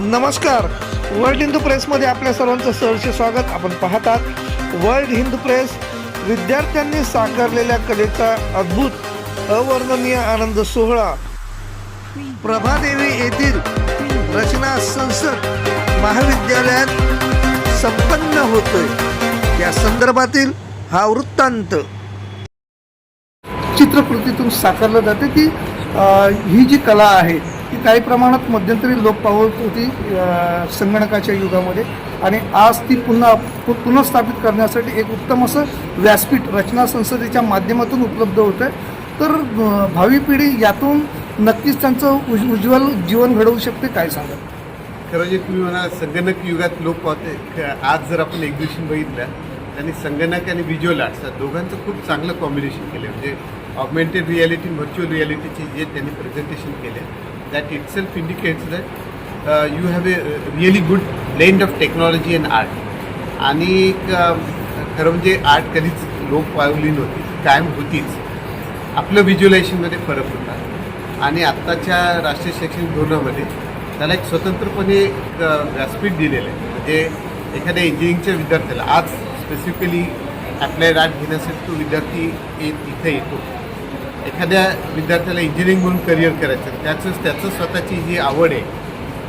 नमस्कार. वर्ल्ड हिंदू प्रेसमध्ये आपल्या सर्वांचं सहर्ष स्वागत. आपण पाहतात वर्ल्ड हिंदू प्रेस विद्यार्थ्यांनी साकारलेल्या कलेचा अद्भुत अवर्णनीय आनंद सोहळा. प्रभादेवी येथील रचना संसद महाविद्यालयात संपन्न होतोय. या संदर्भातील हा वृत्तांत. चित्रकृतीतून साकारलं जाते की ही जी कला आहे काही प्रमाणात मध्यंतरी लोक पावत होती संगणकाच्या युगामध्ये. आणि आज ती पुन्हा पुनर्स्थापित करण्यासाठी एक उत्तम असं व्यासपीठ रचना संसदेच्या माध्यमातून उपलब्ध होतं आहे तर भावी पिढी यातून नक्कीच त्यांचं उज उज्ज्वल जीवन घडवू शकते काय सांगा खरं जे तुम्ही म्हणा संगणक युगात लोक पाहते आज जर आपण एक्झिबिशन बघितलं त्यांनी संगणक आणि व्हिज्युअल आर्ट्स दोघांचं खूप चांगलं कॉम्बिनेशन केलं म्हणजे ऑगमेंटेड रियालिटी व्हर्च्युअल रियालिटीचे जे त्यांनी प्रेझेंटेशन केले that itself indicates indicates that you have a really good blend of technology and art आणि एक, um, खरं म्हणजे आर्ट कधीच लोक पावली नव्हती कायम होतीच. आपलं व्हिज्युअलायझेशनमध्ये फरक होता. आणि आत्ताच्या राष्ट्रीय शैक्षणिक धोरणामध्ये त्याला एक स्वतंत्रपणे एक uh, व्यासपीठ दिलेलं आहे. म्हणजे एखाद्या इंजिनिअरिंगच्या विद्यार्थ्याला आज स्पेसिफिकली अप्लायड आर्ट घेण्यासाठी तो विद्यार्थी येत इथे येतो. एखाद्या विद्यार्थ्याला इंजिनिअरिंग म्हणून करिअर करायचं त्याचं त्याचं स्वतःची जी आवड आहे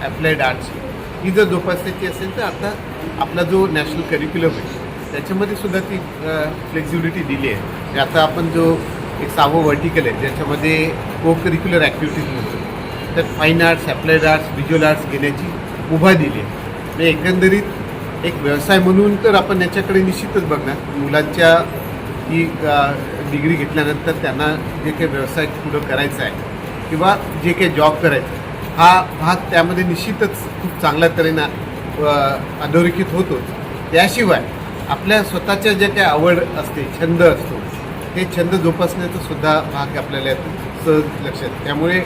ॲप्लाइड आर्ट्सची ही जर जोपासायची असेल तर आता आपला जो नॅशनल करिक्युलम आहे त्याच्यामध्ये सुद्धा ती फ्लेक्झिबिलिटी दिली आहे. म्हणजे आता आपण जो एक सहावं व्हर्टिकल आहे ज्याच्यामध्ये को करिक्युलर ॲक्टिव्हिटीज म्हणतो तर fine arts applied arts visual arts घेण्याची उभा दिली आहे. म्हणजे एकंदरीत एक व्यवसाय म्हणून तर आपण याच्याकडे निश्चितच बघणार. मुलांच्या ही डिग्री घेतल्यानंतर त्यांना जे काही व्यवसाय पुढं करायचा आहे किंवा जे काही जॉब करायचं हा भाग त्यामध्ये निश्चितच खूप चांगल्या तऱ्हेनं अधोरेखित होतो त्याशिवाय आपल्या स्वतःच्या ज्या काही आवड असते छंद असतो हे छंद जोपासण्याचा सुद्धा भाग आपल्याला यातून सहज लक्षात येतं. त्यामुळे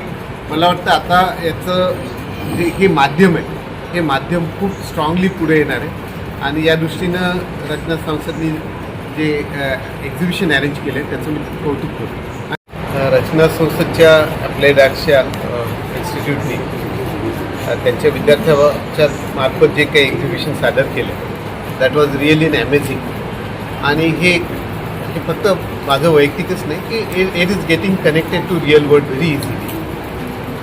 मला वाटतं आता याचं जे हे माध्यम आहे हे माध्यम खूप स्ट्रॉंगली पुढे येणार आहे आणि या दृष्टीनं रचना संसदनी जे एक्झिबिशन अरेंज केलं आहे त्याचं मी कौतुक करतो. रचना संस्थेच्या अप्लाइड आर्ट्सच्या इन्स्टिट्यूटनी त्यांच्या विद्यार्थ्याच्या मार्फत जे काही एक्झिबिशन सादर केलं that was really in amazing आणि हे हे फक्त माझं वैयक्तिकच नाही की it is getting connected to real world very easily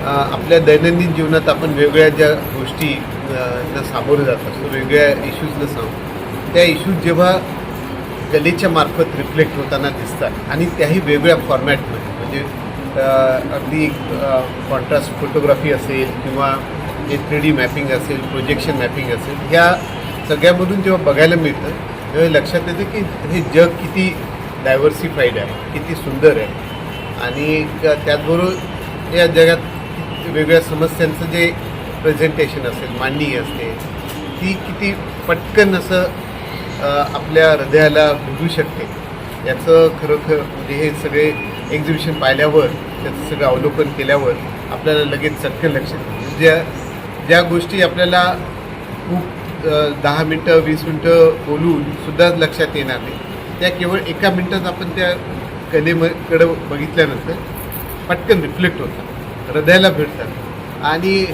आपल्या दैनंदिन जीवनात आपण वेगवेगळ्या ज्या गोष्टी अ, सामोरे जात असतो वेगवेगळ्या इश्यूजला सांगू त्या इश्यूज जेव्हा कलेच्या मार्फत रिफ्लेक्ट होताना दिसतात. आणि त्याही वेगळ्या फॉर्मॅटमध्ये म्हणजे अगदी कॉन्ट्रास्ट फोटोग्राफी असेल किंवा जे थ्री डी मॅपिंग असेल प्रोजेक्शन मॅपिंग असेल ह्या सगळ्यामधून जेव्हा बघायला मिळतं तेव्हा लक्षात येतं की हे जग किती डायव्हर्सिफाईड आहे किती सुंदर आहे. आणि त्याचबरोबर या जगात वेगवेगळ्या समस्यांचं जे प्रेझेंटेशन असेल मांडणी असते ती किती पटकन असं आपल्या हृदयाला भिजू शकते. याचं खरोखर म्हणजे हे सगळे एक्झिबिशन पाहिल्यावर त्याचं सगळं अवलोकन केल्यावर आपल्याला लगेच चटकन लक्षात म्हणजे ज्या ज्या गोष्टी आपल्याला खूप दहा मिनटं वीस मिनटं बोलून सुद्धा लक्षात येणार नाही. त्या केवळ एका मिनटात आपण त्या कलेकडं बघितल्यानंतर पटकन रिफ्लेक्ट होतात हृदयाला भेटतात आणि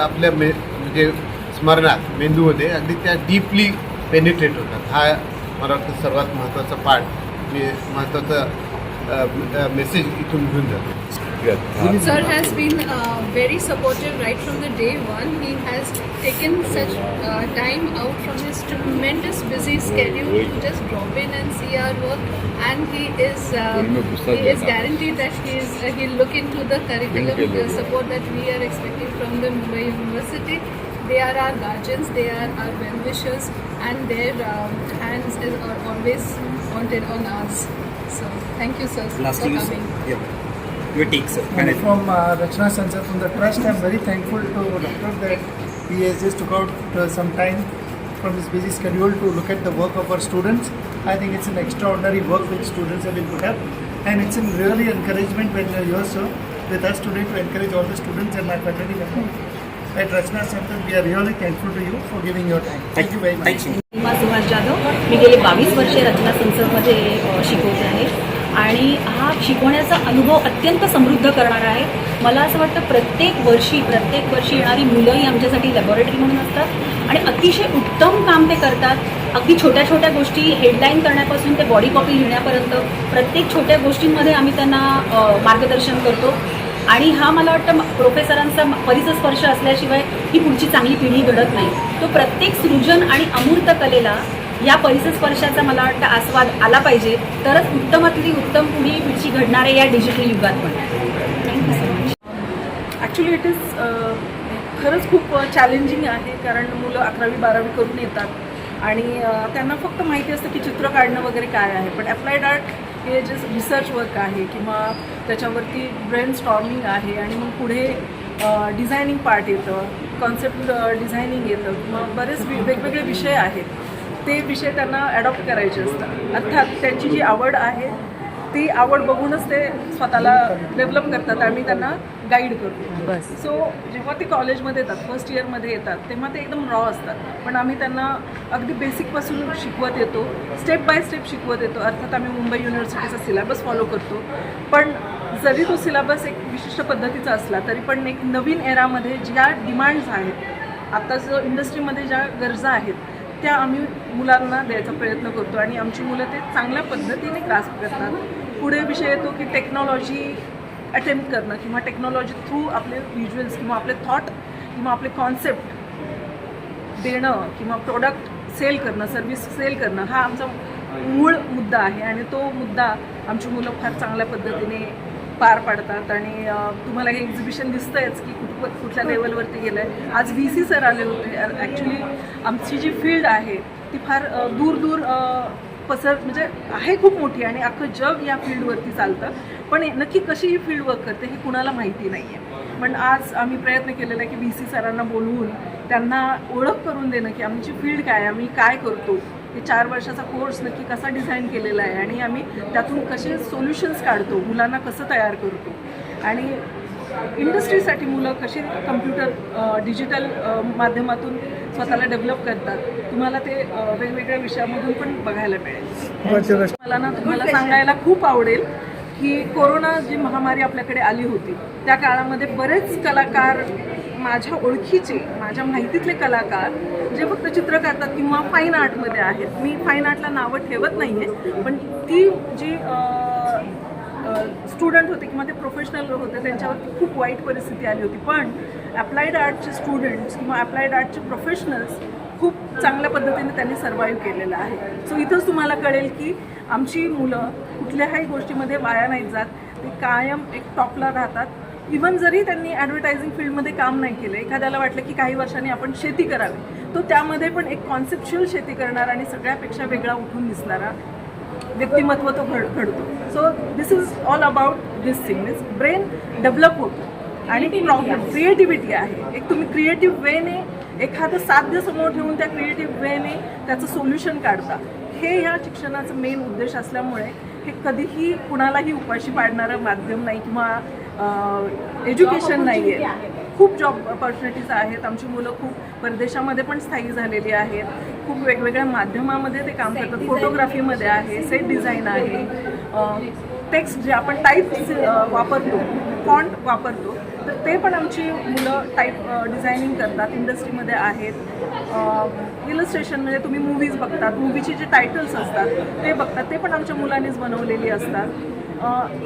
आपल्या मे म्हणजे स्मरणात मेंदूमध्ये अगदी त्या डीपली पेनिट्रेट होतात हा मला वाटतं सर्वात महत्त्वाचा पार्ट मी महत्त्वाचा मेसेज इथून घेऊन जातो Sir has been uh, very supportive right from the day one. He has taken such uh, time out from his tremendous busy schedule to just drop in and see our work. And he is um, he is guaranteed that he is uh, he'll look into the curriculum the support that we are expecting from the Mumbai University. They are our guardians. They are our well wishers, and their um, hands is are always wanted on us. So thank you, sir, for coming. yeah. Your take, sir. And from uh, Rachna Sansar, from the trust, I'm very thankful to Doctor that he has just took out uh, some time from his busy schedule to look at the work of our students. I think it's an extraordinary work which students have been put up, and it's a really encouragement when you're here, sir, with us today to encourage all the students and my faculty members. At Rachna Center. we are really thankful to you for giving your time. Thank you very much. Thank you. सीमा सुभाष जाधव मी गेले बावीस वर्षे रचना संसदमध्ये अ, शिकवते आहे आणि हा शिकवण्याचा अनुभव अत्यंत समृद्ध करणारा आहे मला असं वाटतं प्रत्येक वर्षी प्रत्येक वर्षी येणारी मुलंही आमच्यासाठी लॅबॉरेटरी म्हणून असतात आणि अतिशय उत्तम काम ते करतात अगदी छोट्या छोट्या गोष्टी हेडलाईन करण्यापासून ते बॉडी कॉपी लिहिण्यापर्यंत प्रत्येक छोट्या गोष्टींमध्ये आम्ही त्यांना अ, मार्गदर्शन करतो आणि हा मला वाटतं प्रोफेसरांचा परिसर स्पर्श असल्याशिवाय ही पुढची चांगली पिढी घडत नाही. तो प्रत्येक सृजन आणि अमूर्त कलेला या परिसर स्पर्शाचा मला वाटतं आस्वाद आला पाहिजे. तरच उत्तमातली उत्तम पुढी पुढची घडणार आहे या डिजिटल युगात पण. Thank you so much actually it is खरंच खूप चॅलेंजिंग आहे कारण मुलं अकरावी बारावी करून येतात. आणि त्यांना फक्त माहिती असतं की चित्र काढणं वगैरे काय आहे. पण अप्लाइड आर्ट हे जे रिसर्च वर्क आहे किंवा त्याच्यावरती ब्रेन स्टॉर्मिंग आहे आणि मग पुढे डिझायनिंग पार्ट येतं कॉन्सेप्ट डिझायनिंग येतं किंवा बरेच वि- वेगवेगळे विषय आहेत. ते विषय त्यांना ॲडॉप्ट करायचे असतात. अर्थात त्यांची जी आवड आहे ती आवड बघूनच ते स्वतःला डेव्हलप करतात. आम्ही त्यांना गाईड करतो. बस. सो जेव्हा ते कॉलेजमध्ये येतात फर्स्ट इयरमध्ये येतात तेव्हा ते एकदम रॉ असतात. पण आम्ही त्यांना अगदी बेसिकपासून शिकवत येतो. स्टेप बाय स्टेप शिकवत येतो. अर्थात आम्ही मुंबई युनिव्हर्सिटीचा सिलेबस फॉलो करतो. पण जरी तो सिलेबस एक विशिष्ट पद्धतीचा असला तरी पण एक नवीन एरामध्ये ज्या डिमांड्स आहेत आता जो इंडस्ट्रीमध्ये ज्या गरजा आहेत त्या आम्ही मुलांना द्यायचा प्रयत्न करतो. आणि आमची मुलं ते चांगल्या पद्धतीने ग्रास्प करतात. पुढे विषय येतो की टेक्नॉलॉजी अटेम्प्ट करणं किंवा टेक्नॉलॉजी थ्रू आपले व्हिज्युअल्स किंवा आपले थॉट किंवा आपले कॉन्सेप्ट देणं किंवा प्रोडक्ट सेल करणं सर्व्हिस सेल करणं हा आमचा मूळ मुद्दा आहे आणि तो मुद्दा आमची मुलं फार चांगल्या पद्धतीने पार पाडतात आणि तुम्हाला हे एक्झिबिशन दिसतंयच की कुठ कुठल्या लेवलवरती गेलं आहे आज व्ही सी सर आले होते. ॲक्च्युली आमची जी फील्ड आहे ती फार दूर दूर पसर म्हणजे आहे खूप मोठी आणि अख्खं जग या फील्डवरती चालतं. पण नक्की कशी ही फील्ड वर्क करते हे कुणाला माहिती नाही आहे पण आज आम्ही प्रयत्न केलेला आहे की बी सी सरांना बोलवून त्यांना ओळख करून देणं की आमची फील्ड काय आहे आम्ही काय करतो. हे चार वर्षाचा कोर्स नक्की कसा डिझाईन केलेला आहे आणि आम्ही त्यातून कसे सोल्युशन्स काढतो मुलांना कसं तयार करतो. आणि इंडस्ट्रीसाठी मुलं कशी कम्प्युटर डिजिटल माध्यमातून स्वतःला डेव्हलप करतात. तुम्हाला ते वेगवेगळ्या विषयामधून पण बघायला मिळेल. मला ना तुम्हाला सांगायला खूप आवडेल की कोरोना जी महामारी आपल्याकडे आली होती त्या काळामध्ये बरेच कलाकार माझ्या ओळखीचे माझ्या माहितीतले कलाकार जे फक्त चित्र काढतात किंवा फाईन आर्टमध्ये आहेत. मी फाईन आर्टला नावं ठेवत नाही आहे पण ती जी स्टुडंट होते किंवा ते प्रोफेशनल होते त्यांच्यावरती खूप वाईट परिस्थिती आली होती. पण अप्लाइड आर्टचे स्टुडंट्स किंवा अप्लाइड आर्टचे प्रोफेशनल्स खूप चांगल्या पद्धतीने त्यांनी सर्वाईव्ह केलेलं आहे. सो इथंच तुम्हाला कळेल की आमची मुलं कुठल्याही गोष्टीमध्ये वाया नाहीत जात. ते कायम एक टॉपला राहतात. इवन जरी त्यांनी ॲडव्हर्टायझिंग फील्डमध्ये काम नाही केलं एखाद्याला वाटलं की काही वर्षांनी आपण शेती करावी तो त्यामध्ये पण एक कॉन्सेप्च्युअल शेती करणारा आणि सगळ्यापेक्षा वेगळा उठून दिसणारा व्यक्तिमत्व तो घड घडतो. So this is all about this thing means brain develop होतो. आणि प्रॉब्लेम क्रिएटिव्हिटी आहे. एक तुम्ही क्रिएटिव्ह वेने एखादं साध्य समोर ठेवून त्या क्रिएटिव्ह वेने त्याचं सोल्युशन काढता. हे ह्या शिक्षणाचं मेन उद्देश असल्यामुळे हे कधीही कुणालाही उपाशी पाडणारं माध्यम नाही किंवा एज्युकेशन नाही आहे खूप जॉब ऑपॉर्च्युनिटीज आहेत. आमची मुलं खूप परदेशामध्ये पण स्थायी झालेली आहेत. खूप वेगवेगळ्या माध्यमामध्ये ते काम करतात. फोटोग्राफीमध्ये आहे सेट डिझाईन आहे. टेक्स्ट जे आपण टाईप वापरतो फॉन्ट वापरतो तर ते पण आमची मुलं टाईप डिझायनिंग करतात इंडस्ट्रीमध्ये आहेत. इलस्ट्रेशन म्हणजे तुम्ही मूवीज बघतात मूवीचे जे टायटल्स असतात ते बघतात. ते पण आमच्या मुलांनीच बनवलेली असतात.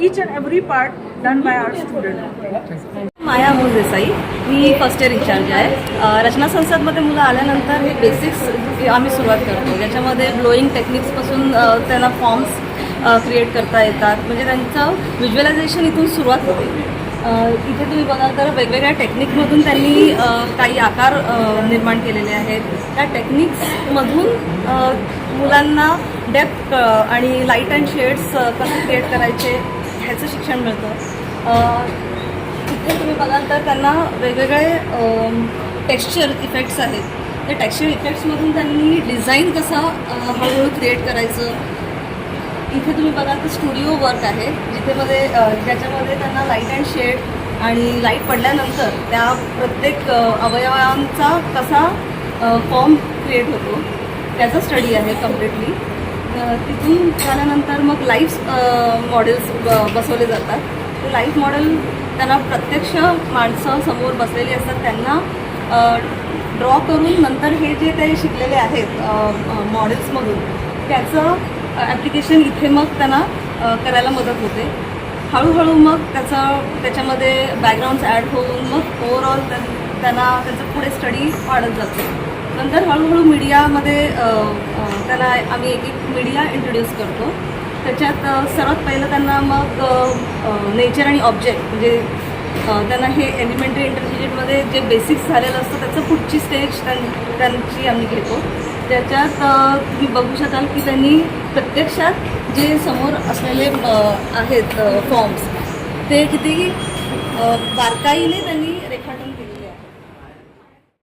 Each and every part done by art student Maya Amol Desai me first year incharge आहे. रचना संसदमध्ये मुलं आल्यानंतर हे बेसिक्स आम्ही सुरुवात करतो. ज्याच्यामध्ये ब्लोईंग टेक्निक्सपासून त्यांना फॉर्म्स क्रिएट करता येतात. म्हणजे त्यांचं व्हिज्युअलायझेशन इथून सुरुवात होते. इथे तुम्ही बघाल तर वेगवेगळ्या टेक्निकमधून त्यांनी काही आकार निर्माण केलेले आहेत. त्या टेक्निक्समधून मुलांना डेप्थ आणि लाइट अँड शेड्स कसे क्रिएट करायचे ह्याचं शिक्षण मिळतं. इथे तुम्ही बघाल तर त्यांना वेगवेगळे टेक्स्चर इफेक्ट्स आहेत. त्या टेक्स्चर इफेक्ट्समधून त्यांनी डिझाईन कसा हळूहळू क्रिएट करायचं इथे तुम्ही बघाल तर स्टुडिओ वर्क आहे. जिथे मध्ये ज्याच्यामध्ये त्यांना लाइट अँड शेड आणि लाइट पडल्यानंतर त्या प्रत्येक अवयवांचा कसा फॉर्म क्रिएट होतो. त्याचा स्टडी आहे कम्प्लिटली तिथून झाल्यानंतर मग लाईव्ह मॉडेल्स बसवले जातात. ते लाईव्ह मॉडेल त्यांना प्रत्यक्ष माणसं समोर बसलेली असतात. त्यांना ड्रॉ करून नंतर हे जे ते शिकलेले आहेत मॉडेल्समधून त्याचं ॲप्लिकेशन इथे मग त्यांना करायला मदत होते. हळूहळू मग त्याचं त्याच्यामध्ये बॅकग्राऊंड्स ॲड होऊन मग ओवरऑल त्यांना त्यांचं पुढे स्टडी वाढत जाते. नंतर हळूहळू मीडियामध्ये त्यांना आम्ही एक एक मीडिया इंट्रोड्यूस करतो. त्याच्यात सर्वात पहिलं त्यांना मग नेचर आणि ऑब्जेक्ट म्हणजे त्यांना हे एलिमेंटरी इंटरमिजिएटमध्ये जे बेसिक्स झालेलं असतं त्याचं पुढची स्टेज त्यां त्यांची आम्ही घेतो. त्याच्यात तुम्ही बघू शकाल की त्यांनी प्रत्यक्षात जे समोर असलेले आहेत फॉर्म्स ते किती बारकाईने त्यांनी